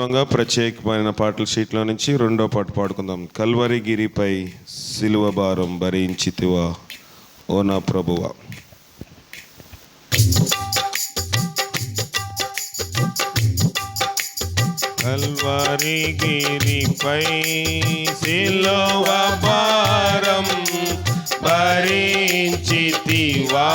సందర్భంగా ప్రత్యేకమైన పాటల షీట్లో నుంచి రెండో పాట పాడుకుందాం. కల్వరిగిరిపై సిలువ భారం భరించితివా? ఓ నా ప్రభువా. కల్వరి గిరిపై సిలువ భారం భరించితివా?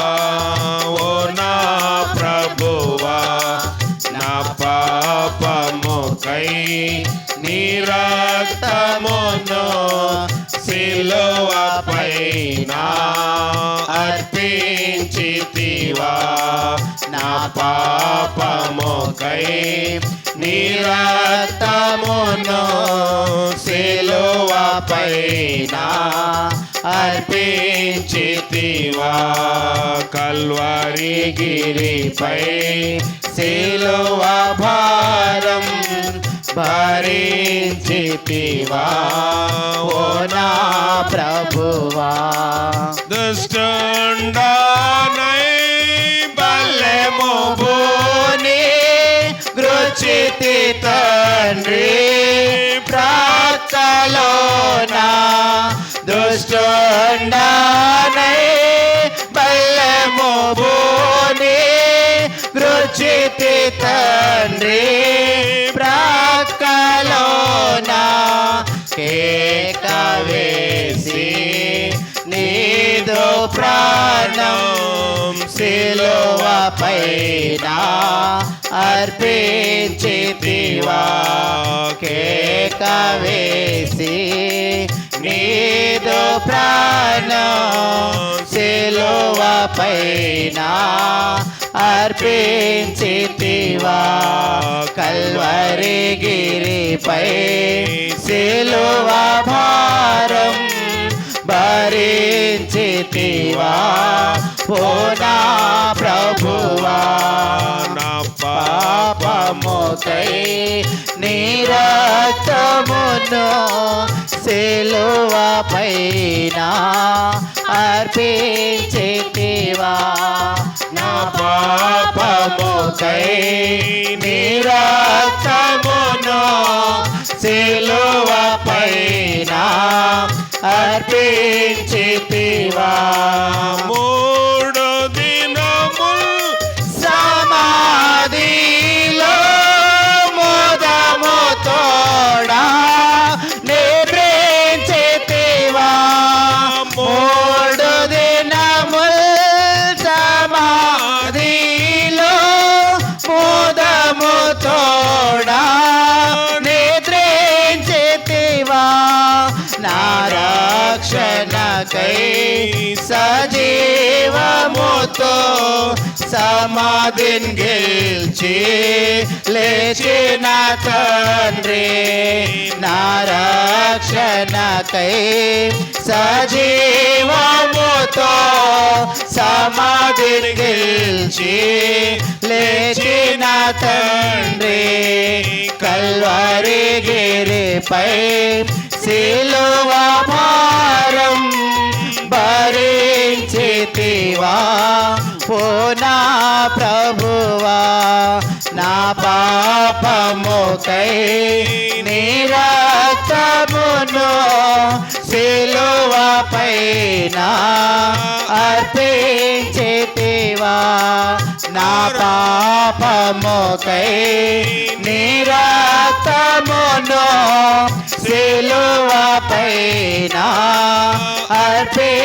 నీ రక్తమును సిలువ పైన అర్పించితివా. నా పాపముకై నీ రక్తమును సిలువ పైన అర్పించితివా. కల్వరి గిరిపై సిలువ భారం భరించితివా ఓ నా ప్రభువా. దుష్టుండానై బల్లెము భూని గృచితి తండ్రి. ప్రాతలోన దుష్టుండానై కేక వేసి నీదు ప్రాణం శిలువ పైన అర్పించితివా. కేక వేసి నీదో ప్రాణం శిలువ పైన అర్పించితివా. కల్వరి గిరిపై సిలువ భారం భరించితివా పోనా ప్రభువా. నా పాపముకై నీరక్తమును సిలువ పైన అర్పించితివా నా పాపముకై నీరక్తమును సిలువ పైన అర్పించితివా సజీవముతో సమాధిని గెలిచి లేచిన తండ్రి నా రక్షణకై సజీవముతో సమాధిని గెలిచి లేచిన తండ్రి కల్వరి గిరిపై శిలువ భారం బరి భరించితివా పోనా ప్రభువా నా పాపముకై నిరక్తమును సిలువ పైన అర్పించితివా? నా పాపముకై నిరక్తమును సిలువ పైన అర్పించితివా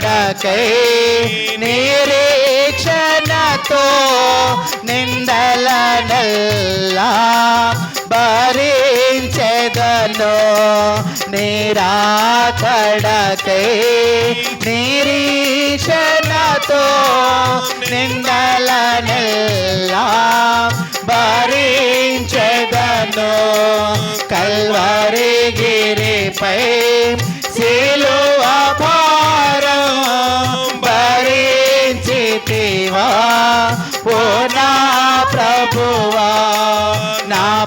వాగ్దానాత్మ నిరీక్షణతో నిందలనల్లా భరించెదను నిరాకడకై నిరీక్షణతో నిందలనల్లా భరించెదను కల్వరి గిరిపై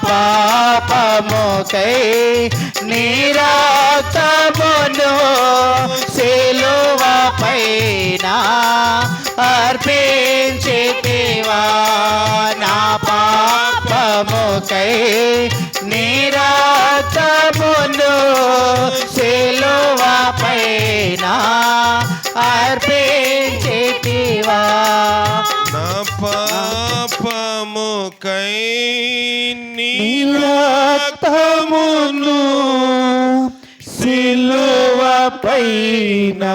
పాపముకై నీరాతమును శిలువ పైన అర్పించితివా నా పాపముకై నీరాతమును శిలువ పైన అర్పించితివా నా పాపముకై నీ రక్తమును సిలువ పైనా